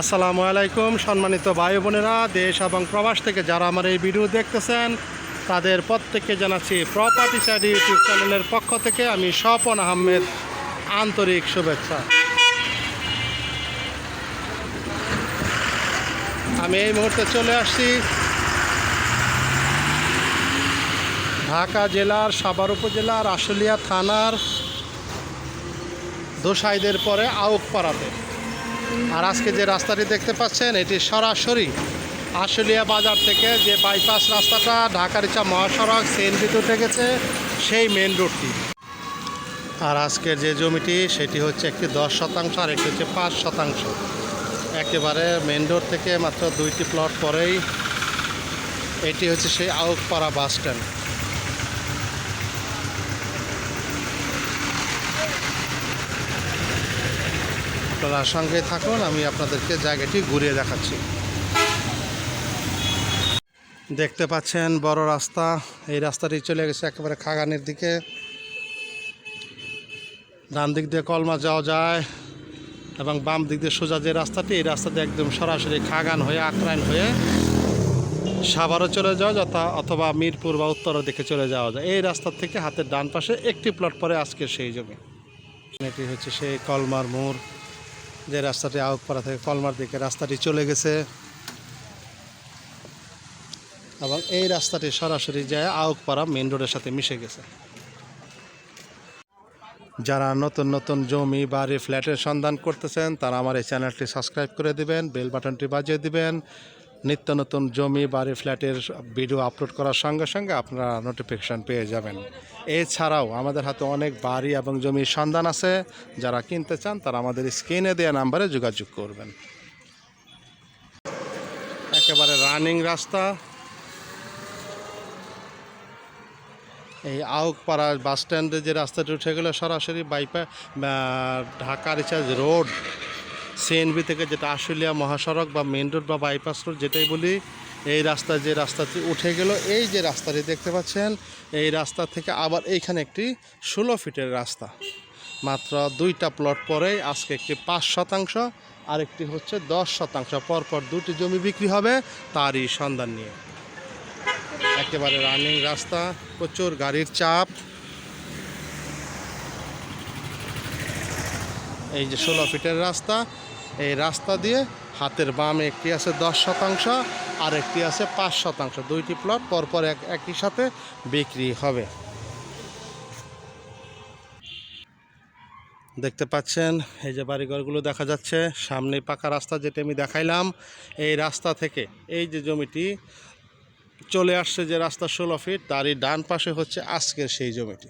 আসসালামু আলাইকুম, সম্মানিত ভাই বোনেরা, দেশ এবং প্রবাস থেকে যারা আমার এই ভিডিও দেখতেছেন, তাদের প্রত্যেককে জানাচ্ছি প্রপার্টি সাইড ইউটিউব চ্যানেলের পক্ষ থেকে আমি স্বপন আহমেদ, আন্তরিক শুভেচ্ছা। আমি এই মুহূর্তে চলে আসছি ঢাকা জেলার সাভার উপজেলার আশুলিয়া থানার দোসাইদের পরে আউক আউকপাড়াতে। আর আজকে যে রাস্তাটি দেখতে পাচ্ছেন, এটি সরাসরি আশুলিয়া বাজার থেকে যে বাইপাস রাস্তাটা ঢাকার ইচ্ছা মহাসড়ক সেনবিতে উঠে গেছে, সেই মেন রোডটি আর আজকের যে জমিটি, সেটি হচ্ছে একটি দশ শতাংশ আর একটি হচ্ছে পাঁচ শতাংশ। একেবারে মেন রোড থেকে মাত্র দুইটি প্লট পরেই এটি হচ্ছে সেই আউকপাড়া বাস স্ট্যান্ড আপনারা সঙ্গে থাকুন, আমি আপনাদেরকে জায়গাটি ঘুরিয়ে দেখাচ্ছি। দেখতে পাচ্ছেন বড় রাস্তা, এই রাস্তাটি চলে গেছে একেবারে খাগানের দিকে। ডান দিক দিয়ে কলমা যাওয়া যায় এবং বাম দিক দিয়ে সোজা যে রাস্তাটি, এই রাস্তাতে একদম সরাসরি খাগান হয়ে, আক্রাইন হয়ে সাভারও চলে যাওয়া যথা অথবা মিরপুর বা উত্তরের দিকে চলে যাওয়া যায়। এই রাস্তার থেকে হাতের ডান পাশে একটি প্লট পরে আজকে সেই জমি। এটি হচ্ছে সেই কলমার মোড়। যে রাস্তাটি আউটপাড়া থেকে কলমার দিকে রাস্তাটি চলে গেছে। এবং এই রাস্তাটি সরাসরি যায় আউকপাড়া মেন রোডের সাথে মিশে গেছে। যারা নতুন নতুন জমি, বাড়ি, ফ্ল্যাটের সন্ধান করতেছেন, তারা আমার এই চ্যানেলটি সাবস্ক্রাইব করে দিবেন, বেল বাটনটি বাজিয়ে দিবেন। নিত্য নতুন জমি বাড়ি ফ্ল্যাটের ভিডিও আপলোড করার সঙ্গে সঙ্গে আপনারা নোটিফিকেশান পেয়ে যাবেন। এছাড়াও আমাদের হাতে অনেক বাড়ি এবং জমির সন্ধান আছে। যারা কিনতে চান তারা আমাদের স্ক্রিনে দেওয়া নাম্বারে যোগাযোগ করবেন। একেবারে রানিং রাস্তা। এই আউকপাড়া বাস স্ট্যান্ডে যে রাস্তাটি উঠে গেলে, সরাসরি bypass Dhaka Aricha road CNB থেকে যেটা আশুলিয়া মহাসড়ক বা মেন রোড বা বাইপাস রোড যেটাই বলি, এই রাস্তা যে রাস্তাটি উঠে গেল, এই যে রাস্তাটি দেখতে পাচ্ছেন, এই রাস্তা থেকে আবার এইখানে একটি ষোলো ফিটের রাস্তা। মাত্র দুইটা প্লট পরেই আজকে একটি পাঁচ শতাংশ, আরেকটি হচ্ছে দশ শতাংশ। পরপর দুটি জমি বিক্রি হবে তারই সন্ধান নিয়ে। একেবারে রানিং রাস্তা, প্রচুর গাড়ির চাপ। এই যে ষোলো ফিটের রাস্তা, এই রাস্তা দিয়ে হাতের বামে একটি আছে দশ শতাংশ আর একটি আছে পাঁচ শতাংশ। দুইটি প্লট পরপর এক একই সাথে বিক্রি হবে। দেখতে পাচ্ছেন, এই যে বাড়িঘরগুলো দেখা যাচ্ছে, সামনে পাকা রাস্তা যেটা আমি দেখাইলাম, এই রাস্তা থেকে এই যে জমিটি চলে আসছে যে রাস্তা ষোলো ফিট, তারই ডান পাশে হচ্ছে আজকের সেই জমিটি।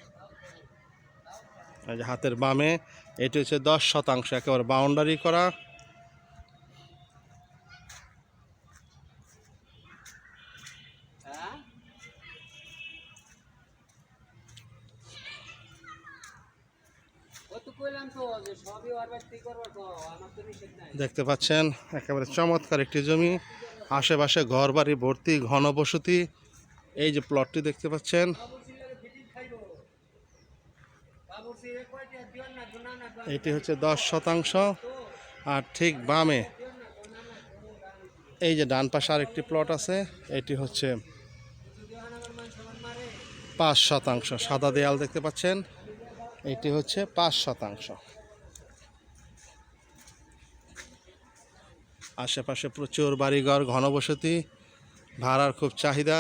হাতের বামে, এটি হচ্ছে দশ শতাংশ, একেবারে বাউন্ডারি করা। দেখতে পাচ্ছেন, একেবারে চমৎকার একটি জমি। আশেপাশে ঘর বাড়ি ভর্তি, ঘনবসতি, এই যে প্লটটি দেখতে পাচ্ছেন। এটি হচ্ছে দশ শতাংশ। আর ঠিক বামে এই যে ডান পাশে আরেকটি প্লট আছে, এটি হচ্ছে পাঁচ শতাংশ। সাদা দেয়াল দেখতে পাচ্ছেন, এটি হচ্ছে পাঁচ শতাংশ। আশেপাশে প্রচুর বাড়িঘর, ঘনবসতি, ভাড়ার খুব চাহিদা,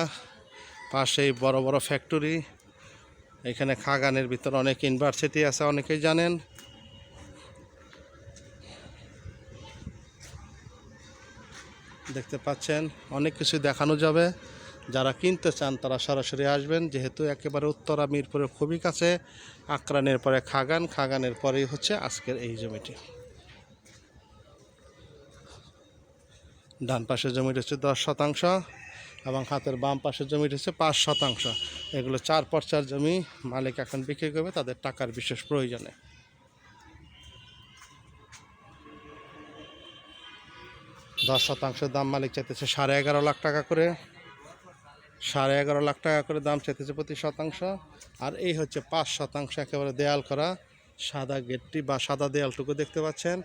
পাশেই বড় বড় ফ্যাক্টরি এখানে খাগানের ভিতর অনেক ইউনিভার্সিটি আছে, অনেকেই জানেন। দেখতে পাচ্ছেন, অনেক কিছু দেখানো যাবে। যারা কিনতে চান, তারা সরাসরি আসবেন। যেহেতু একেবারে উত্তরা, মিরপুরের খুবই কাছে, আক্রানের পরে খাগান, খাগানের পরেই হচ্ছে আজকের এই জমিটি। ডান পাশের জমিটি হচ্ছে দশ শতাংশ। এবং হাতের বাম পাশের জমিটি হচ্ছে পাঁচ শতাংশ। এগুলো চার পর চার জমি মালিক এখন বিক্রি করবে তাদের টাকার বিশেষ প্রয়োজনে। দশ শতাংশের দাম মালিক চাইতেছে সাড়ে এগারো লাখ টাকা করে। সাড়ে এগারো লাখ টাকা করে দাম চাইতেছে প্রতি শতাংশ। আর এই হচ্ছে পাঁচ শতাংশ একেবারে দেয়াল করা। সাদা গেটটি বা সাদা দেয়ালটুকু দেখতে পাচ্ছেন।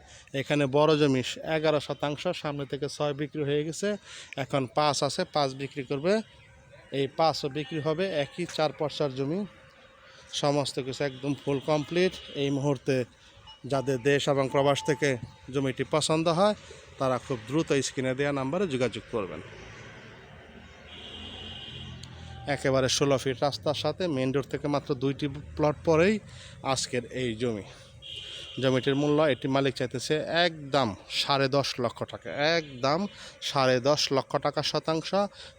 এখানে বড় জমি, এগারো শতাংশ, সামনে থেকে ছয় বিক্রি হয়ে গেছে। এখন পাঁচ আছে, পাঁচ বিক্রি করবে। এই পাঁচও বিক্রি হবে, একই চার পর্সার জমি। সমস্ত কিছু একদম ফুল কমপ্লিট। এই মুহূর্তে যাদের দেশ এবং প্রবাস থেকে জমিটি পছন্দ হয়, তারা খুব দ্রুত স্ক্রিনে দেওয়া নাম্বারে যোগাযোগ করবেন। একেবারে ষোলো ফিট রাস্তার সাথে মেন রোড থেকে মাত্র দুইটি প্লট পরেই আজকের এই জমি। জমিটির মূল্য এটি মালিক চাইতেছে একদম সাড়ে দশ লক্ষ টাকা, একদম সাড়ে দশ লক্ষ টাকা শতাংশ,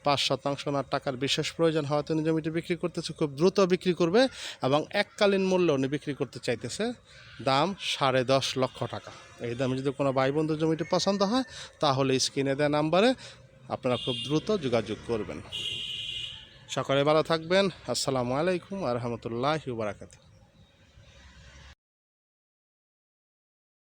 পাঁচ শতাংশ ওনার টাকার বিশেষ প্রয়োজন হওয়াতে তিনি জমিটি বিক্রি করতেছে, খুব দ্রুত বিক্রি করবে এবং এককালীন মূল্য উনি বিক্রি করতে চাইতেছে দাম সাড়ে দশ লক্ষ টাকা। এই দামে যদি কোনো ভাই বন্ধু জমিটি পছন্দ হয়, তাহলে স্ক্রিনে দেওয়া নাম্বারে আপনারা খুব দ্রুত যোগাযোগ করবেন। সকালে ভালো থাকবেন। আসসালামু আলাইকুম আ রহমতুল্লাহ বারাকাতু